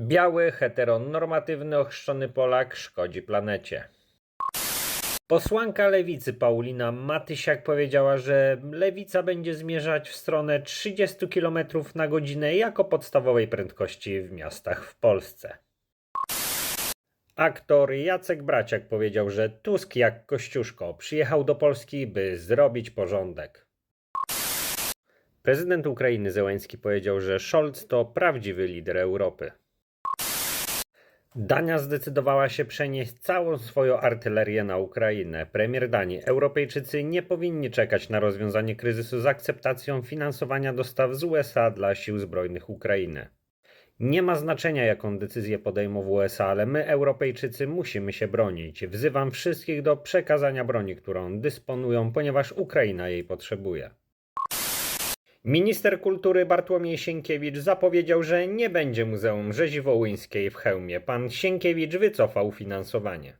Biały, heteronormatywny, ochrzczony Polak szkodzi planecie. Posłanka lewicy Paulina Matysiak powiedziała, że lewica będzie zmierzać w stronę 30 km na godzinę jako podstawowej prędkości w miastach w Polsce. Aktor Jacek Braciak powiedział, że Tusk jak Kościuszko przyjechał do Polski, by zrobić porządek. Prezydent Ukrainy Zełenski powiedział, że Scholz to prawdziwy lider Europy. Dania zdecydowała się przenieść całą swoją artylerię na Ukrainę. Premier Danii. Europejczycy nie powinni czekać na rozwiązanie kryzysu z akceptacją finansowania dostaw z USA dla sił zbrojnych Ukrainy. Nie ma znaczenia, jaką decyzję podejmą w USA, ale my, Europejczycy, musimy się bronić. Wzywam wszystkich do przekazania broni, którą dysponują, ponieważ Ukraina jej potrzebuje. Minister kultury Bartłomiej Sienkiewicz zapowiedział, że nie będzie Muzeum Rzezi Wołyńskiej w Chełmie. Pan Sienkiewicz wycofał finansowanie.